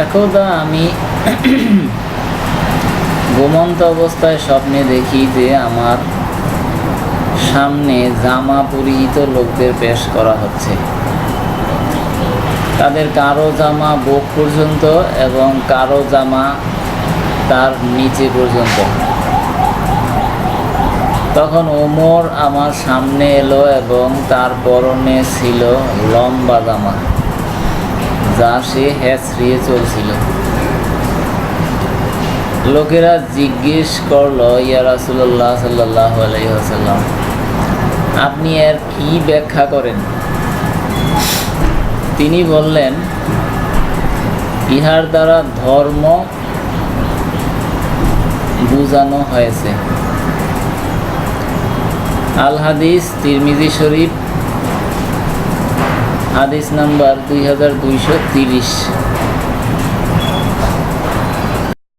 একদা আমি ঘুমন্ত অবস্থায় স্বপ্নে দেখি যে আমার সামনে জামা পরিহিত লোকদের পেশ করা হচ্ছে। তাদের কারও জামা বুক পর্যন্ত এবং কারও জামা তার নিচে পর্যন্ত। তখন ওমর আমার সামনে এলো এবং তার পরনে ছিল লম্বা জামা। যা সে হ্যাঁচড়িয়ে চলছিল। লোকেরা জিজ্ঞেস করল, ইয়া রাসুল্লাহ সাল্লাহ আলাইসাল্লাম আপনি এর কি ব্যাখ্যা করেন? তিনি বললেন, ইহার দ্বারা ধর্ম বুঝানো হয়েছে। আল হাদিস তিরমিজি শরীফ হাদিস নাম্বার দুই হাজার দুইশো তিরিশ।